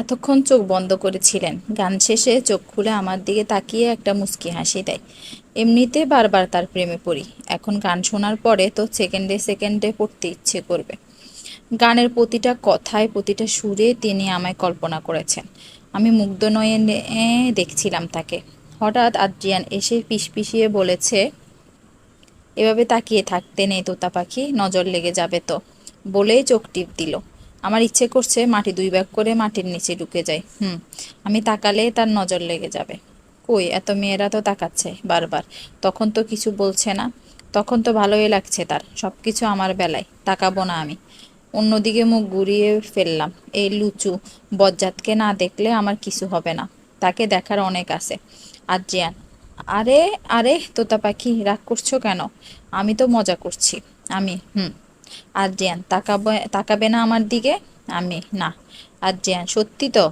এতক্ষণ চোখ বন্ধ করেছিলেন। গান শেষে চোখ খুলে আমার দিকে তাকিয়ে একটা মুচকি হাসি দেয়। এমনিতে বারবার তার প্রেমে পড়ি। এখন গান শোনার পরে তো সেকেন্ডে সেকেন্ডে পড়তে ইচ্ছে করবে। গানের প্রতিটা কথায়, প্রতিটা সুরে তিনি আমায় কল্পনা করেছেন। আমি মুগ্ধ নয়ে দেখছিলাম তাকে। হঠাৎ আদ্রিয়ান এসে পিষপিষিয়ে বলেছে, এভাবে তাকিয়ে থাকতে নেই তোতা পাখি, নজর লেগে যাবে তো। বলেই চোখ টিপ দিল। আমার ইচ্ছে করছে মাটি দুই ব্যাগ করে মাটির নিচে ঢুকে যাই। হুম, আমি তাকালে তার নজর লেগে যাবে। কই, এত মেয়েরা তো তাকাচ্ছে বারবার। তখন তো কিছু বলছে না। তখন তো ভালোই লাগছে তার। সব কিছু আমার বেলায়। তাকাবো না আমি। অন্যদিকে মুখ ঘুরিয়ে ফেললাম। এই লুচু বজ্জাতকে না দেখলে আমার কিছু হবে না। তাকে দেখার অনেক আছে। আদ্রিয়ান, আরে আরে, তোতা পাখি, রাগ করছ কেন? আমি তো মজা করছি। আমি, হুম। আদ্রিয়ান তাকাবে তাকাবে না আমার দিকে? আমি, না। আদ্রিয়ান সত্যি তো?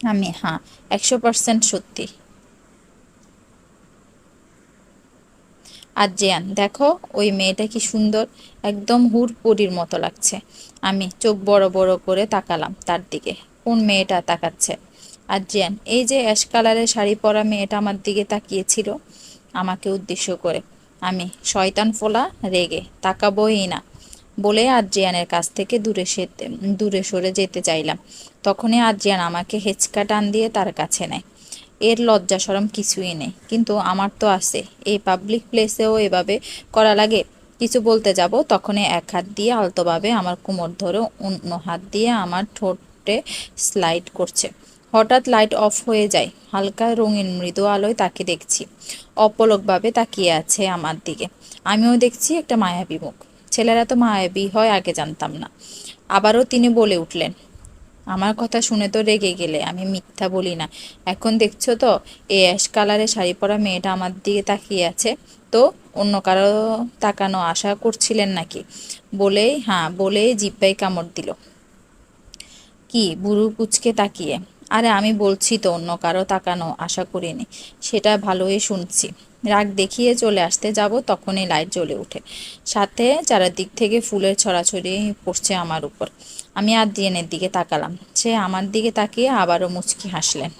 আমি হ্যাঁ একশো পার্সেন্ট সত্যি। আদ্রিয়ান দেখো, ওই মেয়েটা কি সুন্দর, একদম হুড়পড়ির মতো লাগছে। আমি চোখ বড় বড় করে তাকালাম তার দিকে, কোন মেয়েটা তাকাচ্ছে? আদ্রিয়ান এই যে অ্যাশ কালারের শাড়ি পরা মেয়েটা আমার দিকে তাকিয়েছিল, আমাকে উদ্দেশ্য করে, আমি শয়তান ফোলা রেগে তাকাবই না। বলে আদ্রিয়ানের কাছ থেকে দূরে সেতে দূরে সরে যেতে চাইলাম। তখনই আদ্রিয়ান আমাকে হেঁচকা টান দিয়ে তার কাছে নেয়। এর লজ্জা সরম কিছুই নেই, কিন্তু আমার তো আছে। এই পাবলিক প্লেসেও এভাবে করা লাগে। কিছু বলতে যাব? তখনই এক হাত দিয়ে আলতোভাবে আমার কোমর ধরে অন্য হাত দিয়ে আমার ঠোঁটে স্লাইড করছে। হঠাৎ লাইট অফ হয়ে যায়। হালকা রঙিন মৃদু আলোয় তাকে দেখছি। অপলকভাবে তাকিয়ে আছে আমার দিকে। আমিও দেখছি একটা মায়াবী মুখ। ছেলেরা তো মায়াবী হয়, আগে জানতাম না। আবারও তিনি বলে উঠলেন, আমার কথা শুনে তো রেগে গেলে, আমি মিথ্যা বলি না। এখন দেখছ তো এ অ্যাশ কালারে শাড়ি পরা মেয়েটা আমার দিকে তাকিয়ে আছে। তো, অন্য কারও তাকানো আশা করছিলেন নাকি? বলেই হ্যাঁ বলেই জিব্বাই কামড় দিল। কি, বুড়ু কুচকে তাকিয়ে? আরে, আমি বলছি তো, অন্য কারও তাকানো আশা করিনি। সেটা ভালোই শুনছি। রাগ দেখিয়ে চলে আসতে যাব, তখনই লাইট জ্বলে ওঠে। সাথে চারিদিক থেকে ফুলের ছড়াছড়ি পড়ছে আমার উপর। আমি আদ্রিয়ানের দিকে তাকালাম। সে আমার দিকে তাকিয়ে আবারও মুচকি হাসলেন।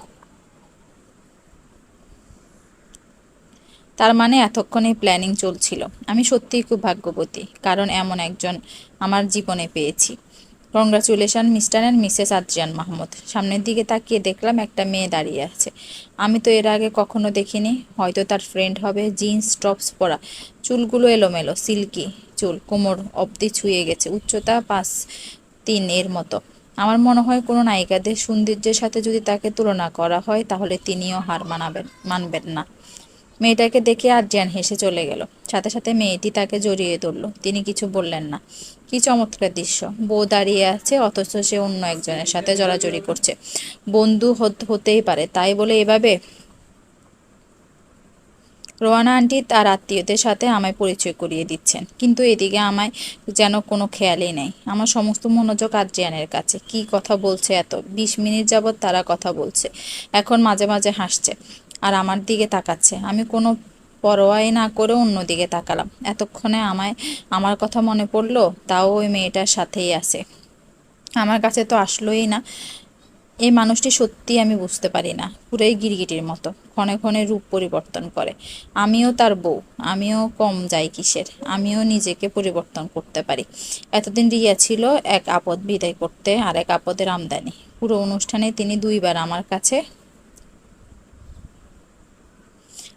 তার মানে এতক্ষণে প্ল্যানিং চলছিল। আমি সত্যিই খুব ভাগ্যবতী, কারণ এমন একজন আমার জীবনে পেয়েছি। Congratulation Mr and Mrs Adrian Mahmud সামনের দিকে তাকিয়ে দেখলাম একটা মেয়ে দাঁড়িয়ে আছে। আমি তো এর আগে কখনো দেখিনি, হয়তো তার ফ্রেন্ড হবে জিন্স টপস পরা। চুলগুলো এলোমেলো সিল্কি চুল, কোমর অবধি ছুঁয়ে গেছে, উচ্চতা পাঁচ তিন এর মতো। আমার মনে হয় কোনো নায়িকাদের সৌন্দর্যের সাথে যদি তাকে তুলনা করা হয়, তাহলে তিনিও হার মানাবেন, মানবেন না। মেয়েটাকে দেখে আদ্রিয়ান হেসে চলে গেল। সাথে সাথে মেয়েটি তাকে জড়িয়ে ধরল। তিনি কিছু বললেন না। কি চমৎকার দৃশ্য। বউ দাঁড়িয়ে আছে, অথচ সে অন্য একজনের সাথে জড়াজড়ি করছে। বন্ধু হতেই পারে, তাই বলে এভাবে রোয়ানা আন্টি তার আত্মীয়দের সাথে আমায় পরিচয় করিয়ে দিচ্ছেন। কিন্তু এদিকে আমায় যেন কোনো খেয়ালই নেই। আমার সমস্ত মনোযোগ আদ্রিয়ানের কাছে। কি কথা বলছে এত? বিশ মিনিট যাবৎ তারা কথা বলছে। এখন মাঝে মাঝে হাসছে। আর আমার দিকে তাকাচ্ছে। আমি কোনো পরোয়াই না করে অন্যদিকে তাকালাম। এতক্ষণে আমায়, আমার কথা মনে পড়ল, তাও ওই মেয়েটার সাথেই আছে। আমার কাছে তো আসলোই না। এই মানুষটি সত্যি আমি বুঝতে পারি না। পুরাই গিরগিটির মতো। ক্ষণে ক্ষণে রূপ পরিবর্তন করে। আমিও তার বউ। আমিও কম যাই কিসের? আমিও নিজেকে পরিবর্তন করতে পারি। এতদিন রিয়া ছিল এক আপদ বিদায় করতে আর এক আপদের আমদানি। পুরো অনুষ্ঠানে তিনি দুইবার আমার কাছে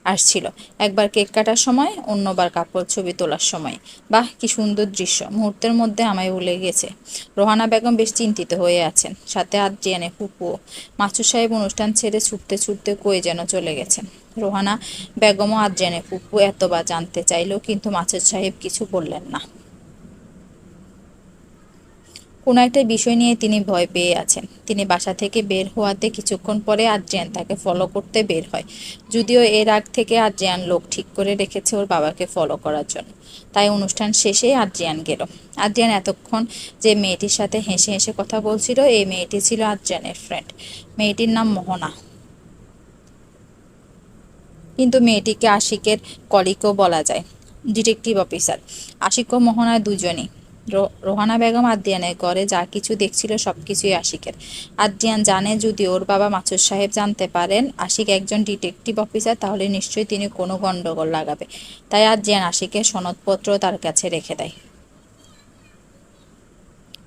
আসছিল। একবার কেক কাটার সময়, অন্যবার কাপড় ছবি তোলার সময়। বাহ, কি সুন্দর দৃশ্য। মুহূর্তের মধ্যে আমায় উলে গেছে। রোহানা বেগম বেশ চিন্তিত হয়ে আছেন। সাথে আদ্রিয়ানে ফুপুও। মাছু সাহেব অনুষ্ঠান ছেড়ে ছুটতে ছুটতে কয়ে যেন চলে গেছেন। রোহানা বেগমও আদ্রিয়ানে ফুপু এতবার জানতে চাইল, কিন্তু মাছের সাহেব কিছু বললেন না। কোনো একটা বিষয় নিয়ে তিনি ভয় পেয়ে আছেন। তিনি বাসা থেকে বের হওয়াতে কিছুক্ষণ পরে আদ্রিয়ান তাকে ফলো করতে বের হয়। যদিও এর আগ থেকে আদ্রিয়ান লোক ঠিক করে রেখেছে ওর বাবাকে ফলো করার জন্য। তাই অনুষ্ঠান শেষে আদ্রিয়ান গেল। আদ্রিয়ান এতক্ষণ যে মেয়েটির সাথে হেসে হেসে কথা বলছিল, এই মেয়েটি ছিল আদ্রিয়ানের ফ্রেন্ড মেয়েটির নাম মোহনা। কিন্তু মেয়েটিকে আশিকের কলিকও বলা যায়। ডিটেকটিভ অফিসার আশিক ও মোহনা দুজনই। রোহানা বেগম আদ্রিয়ানের ঘরে যা কিছু দেখছিল সব কিছুই আশিকের। আদ্রিয়ান জানে যদি ওর বাবা মাসুদ সাহেব জানতে পারেন, আশিক একজন ডিটেকটিভ অফিসার তাহলে নিশ্চয়ই তিনি কোনো গন্ডগোল লাগাবে। তাই আদ্রিয়ান আশিকের সনদপত্র তার কাছে রেখে দেয়।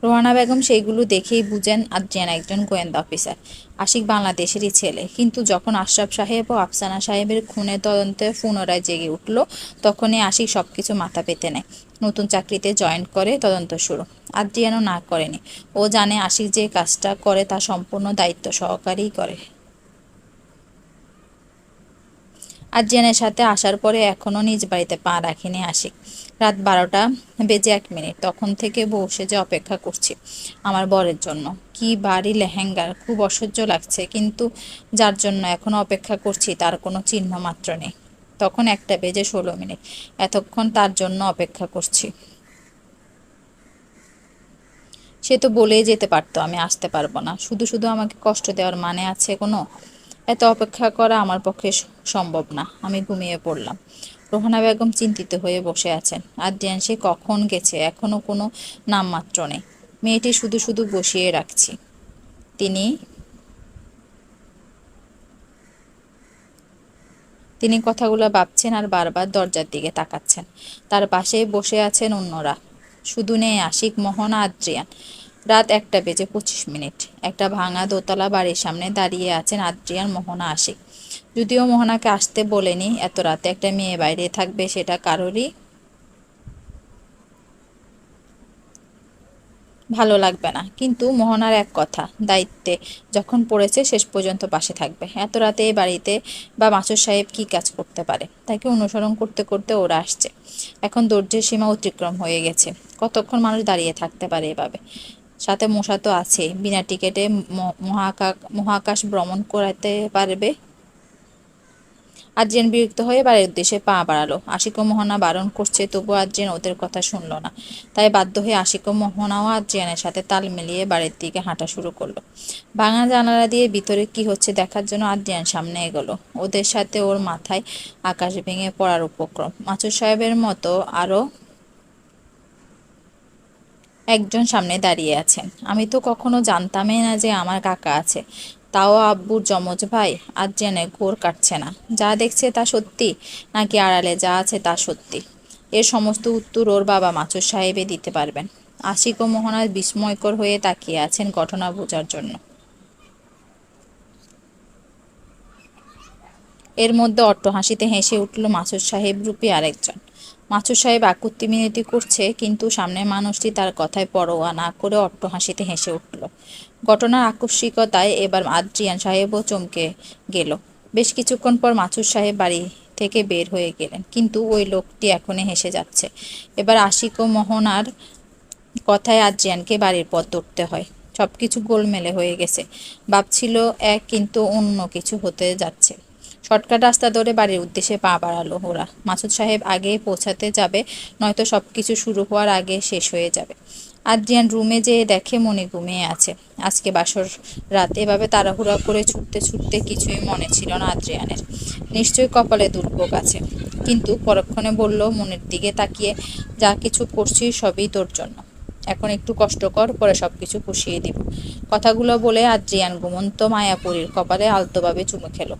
রোহানা বেগম সেইগুলো দেখেই বুঝেন আদ্রিয়ান একজন গোয়েন্দা অফিসার আশিক বাংলাদেশেরই ছেলে। কিন্তু যখন আশরাফ সাহেব ও আফসানা সাহেবের খুনে তদন্তে পুনরায় জেগে উঠল, তখনই আশিক সবকিছু মাথা পেতে নেয়। নতুন চাকরিতে জয়েন করে তদন্ত শুরু। আদ্রিয়ানও না করেনি। ও জানে আশিক যে কাজটা করে তা সম্পূর্ণ দায়িত্ব সহকারেই করে। আদ্রিয়ানের সাথে আসার পরে এখনও নিজ বাড়িতে পা রাখেনি আশিক। রাত বারোটা বেজে এক মিনিট। তখন থেকে বসে যে অপেক্ষা করছি আমার বরের জন্য। কি বাড়ি লেহেঙ্গার, খুব অসহ্য লাগছে। কিন্তু যার জন্য এখনও অপেক্ষা করছি তার কোনো চিহ্ন মাত্র নেই। তখন একটা বেজে ষোলো মিনিট। এতক্ষণ তার জন্য অপেক্ষা করছি। সে তো বলেই যেতে পারতো, আমি আসতে পারব না। শুধু শুধু আমাকে কষ্ট দেওয়ার মানে আছে কোনো? এত অপেক্ষা করা আমার পক্ষে সম্ভব না। আমি ঘুমিয়ে পড়লাম। রোহানা বেগম চিন্তিত হয়ে বসে আছেন। আদ্রিয়ান, সে কখন গেছে? এখনও কোনো নামমাত্র নেই। মেয়েটি শুধু শুধু বসিয়ে রাখছি। তিনি তিনি কথাগুলো ভাবছেন আর বারবার দরজার দিকে তাকাচ্ছেন। তার পাশেই বসে আছেন অন্যরা। শুধু নেই, আশিক, মোহন আদ্রিয়ান। রাত একটা বেজে পঁচিশ মিনিট। একটা ভাঙা দোতলা বাড়ির সামনে দাঁড়িয়ে আছেন আদ্রিয়ান, মোহনা, আশিক। যদিও মোহনাকে আসতে বলেনি, এত রাতে একটা মেয়ে বাইরে থাকবে সেটা কারোরই ভালো লাগবে না। কিন্তু মোহনার এক কথা, দায়িত্বে যখন পড়েছে শেষ পর্যন্ত পাশে থাকবে। এত রাতে এই বাড়িতে বা মাসুর সাহেব কি কাজ করতে পারে? তাকে অনুসরণ করতে করতে ওরা আসছে। এখন ধৈর্যের সীমা অতিক্রম হয়ে গেছে। কতক্ষণ মানুষ দাঁড়িয়ে থাকতে পারে এভাবে? সাথে মশা তো আছেই। বিনা টিকেটে মহাকাশ মহাকাশ ভ্রমণ করাতে পারবে? আদ্রিয়ান বিরক্ত হয়ে বাড়ির উদ্দেশ্যে পা বাড়ালো। আশিক ও মোহনা বারণ করছে তবু আদ্রিয়ান ওদের কথা শুনলো না। তাই বাধ্য হয়ে আশিক ও মোহনাও আদ্রিয়ানের সাথে তাল মিলিয়ে বাড়ির দিকে হাঁটা শুরু করল। ভাঙা জানালা দিয়ে ভিতরে কি হচ্ছে দেখার জন্য আদ্রিয়ান সামনে এগোলো। ওদের সাথে ওর মাথায় আকাশ ভেঙে পড়ার উপক্রম। মাচুর সাহেবের মতো আরও একজন সামনে দাঁড়িয়ে আছেন আমি তো কখনো জানতামই না যে আমার কাকা আছে। তাও আব্বুর যমজ ভাই আজ জেনে ঘোর কাটছে না। যা দেখছে তা সত্যি, নাকি আড়ালে যা আছে তা সত্যি? এর সমস্ত উত্তর ওর বাবা মাচুর সাহেবে দিতে পারবেন। আশিক ও মোহনা বিস্ময়কর হয়ে তাকিয়ে আছেন ঘটনা বোঝার জন্য। এর মধ্যে অট্ট হাসিতে হেসে উঠল মাসুদ সাহেব রূপী আরেকজন। মাসুদ সাহেব আকুতি মিনতি করছে, কিন্তু সামনের মানুষটি তার কথায় পরোয়া না করে অট্ট হাসিতে হেসে উঠল। ঘটনার আকস্মিকতায় এবার আদ্রিয়ান সাহেবও চমকে গেল। বেশ কিছুক্ষণ পর মাসুদ সাহেব বাড়ি থেকে বের হয়ে গেলেন, কিন্তু ওই লোকটি এখনই হেসে যাচ্ছে। এবার আশিক ও মোহনার কথায় আদ্রিয়ানকে বাড়ির পথ ধরতে হয়। সব কিছু গোলমেলে হয়ে গেছে। ভাবছিল এক, কিন্তু অন্য কিছু হতে যাচ্ছে। শর্টকাট রাস্তা ধরে বাড়ির উদ্দেশ্যে পা বাড়ালো ওরা। মাসুদ সাহেব আগেই পৌঁছাতে যাবে, নয়তো সব কিছু শুরু হওয়ার আগে শেষ হয়ে যাবে। আদ্রিয়ান রুমে যেয়ে দেখে মনে ঘুমিয়ে আছে। আজকে বাসর রাত, এভাবে তাড়াহুড়া করে ছুটতে ছুটতে কিছুই মনে ছিল না আদ্রিয়ানের। নিশ্চয়ই কপালে দুর্ভোগ আছে। কিন্তু পরক্ষণে বলল, মনের দিকে তাকিয়ে যা কিছু করছি সবই তোর জন্য। এখন একটু কষ্টকর পরে সব কিছু পুষিয়ে দিব। কথাগুলো বলে আদ্রিয়ান ঘুমন্ত মায়াপুরীর কপালে আলতোভাবে চুমু খেলো।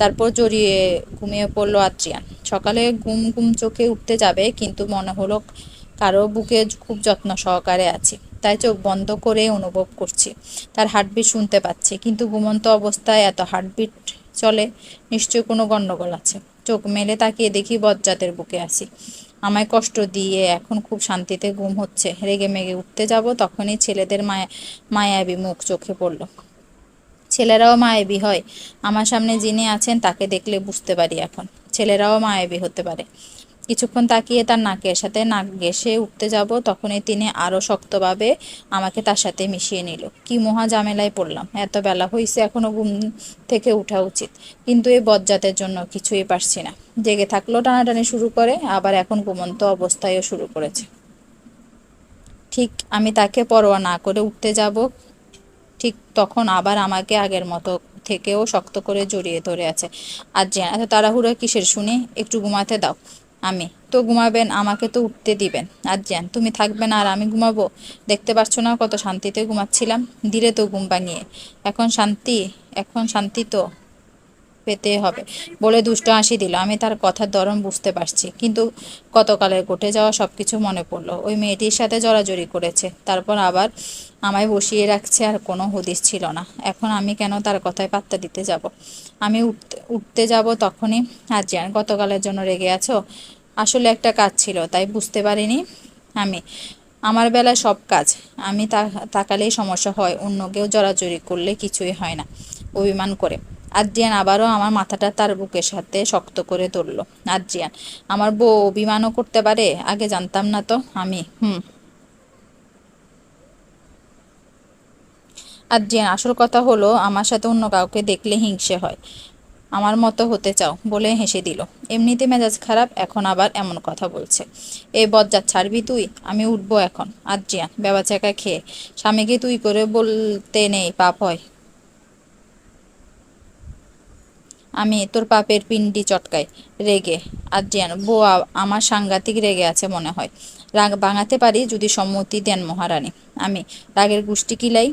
তারপর জড়িয়ে ঘুমিয়ে পড়ল আদ্রিয়ান। সকালে ঘুম ঘুম চোখে উঠতে যাবে, কিন্তু মনে হলো কারও বুকে খুব যত্ন সহকারে আছে। তাই চোখ বন্ধ করে অনুভব করছি। তার হার্টবিট শুনতে পাচ্ছি, কিন্তু ঘুমন্ত অবস্থায় এত হার্টবিট চলে, নিশ্চয়ই কোনো গণ্ডগোল আছে। চোখ মেলে তাকিয়ে দেখি বজ্জাতের বুকে আছি। আমায় কষ্ট দিয়ে এখন খুব শান্তিতে ঘুম হচ্ছে। রেগে মেগে উঠতে যাব, তখনই ছেলেদের মায়া মায়াবী মুখ চোখে পড়ল। ছেলেরাও মায়াবী হয়। আমার সামনে যিনি আছেন, তাকে দেখলে বুঝতে পারি এখন। ছেলেরাও মায়াবী হতে পারে। কিছুক্ষণ তাকিয়ে তার নাকের সাথে নাক ঘেঁষে উঠতে যাব, তখনই তিনি আরও শক্তভাবে আমাকে তার সাথে মিশিয়ে নিল। কি মহা ঝামেলায় পড়লাম। এত বেলা হয়েছে এখনও ঘুম থেকে ওঠা উচিত। কিন্তু এই বজ্জাতের জন্য কিছুই পারছি না। জেগে থাকলেও টানাটানি শুরু করে, আবার এখন ঘুমন্ত অবস্থায়ও শুরু করেছে। ঠিক আমি তাকে পরোয়া না করে উঠতে যাব ঠিক তখন আবার আমাকে আগের মতো থেকেও শক্ত করে জড়িয়ে ধরে আছে। আর যে এত তাড়াহুড়ো কিসের শুনি? একটু ঘুমাতে দাও। আমি। তো ঘুমাবেন, আমাকে তো উঠতে দিবেন। আর জ্যান তুমি থাকবে না আর আমি ঘুমাবো? দেখতে পাচ্ছ না কত শান্তিতে ঘুমাচ্ছিলাম? দিলে তো ঘুম ভাঙিয়ে। এখন শান্তি? এখন শান্তি তো? পেতে হবে বলে দুষ্ট হাসি দিল। আমি তার কথার দরম বুঝতে পারছি, কিন্তু গতকালের ঘটে যাওয়া সব কিছু মনে পড়ল। ওই মেয়েটির সাথে জড়াজড়ি করেছে, তারপর আবার আমায় বসিয়ে রাখছে আর কোনো হদিস ছিল না। এখন আমি কেন তার কথায় পাত্তা দিতে যাব? আমি উঠতে উঠতে যাব তখনই। আজিয়ান গতকালের জন্য রেগে আছো? আসলে একটা কাজ ছিল, তাই বুঝতে পারিনি আমি। আমার বেলায় সব কাজ। আমি তাকালেই সমস্যা হয়, অন্য কেউ জড়াজড়ি করলে কিছুই হয় না, অভিমান করে। আদ্রিয়ান আবারও আমার মাথাটা তার বুকের সাথে শক্ত করে ধরলো। আদ্রিয়ান, আমার বউ অভিমানও করতে পারে? আগে জানতাম না তো আমি, হুম। আদ্রিয়ান, আসল কথা হলো আমার সাথে অন্য কাউকে দেখলে হিংসে হয়। আমার মতো হতে চাও বলে হেসে দিল। এমনিতে মেজাজ খারাপ, এখন আবার এমন কথা বলছে। এ বজ্জাত, ছাড়বি তুই? আমি উঠবো এখন। আদ্রিয়ান বেবাচাকা খেয়ে, স্বামীকে তুই করে বলতে নেই, পাপ হয়। আমি তোর পাপের পিন্ডি চটকাই। রেগে আদ্রিয়ান বউ বোয়া আমার সাংঘাতিক রেগে আছে মনে হয়। রাগ বাঙাতে পারি যদি সম্মতি দেন মহারানী। আমি রাগের গোষ্ঠী কিলাই,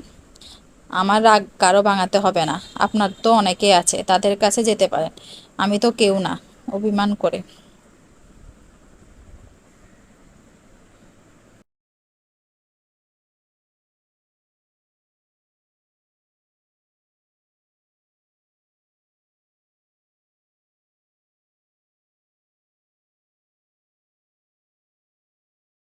আমার রাগ কারও বাঙাতে হবে না। আপনার তো অনেকে আছে, তাদের কাছে যেতে পারেন। আমি তো কেউ না, অভিমান করে।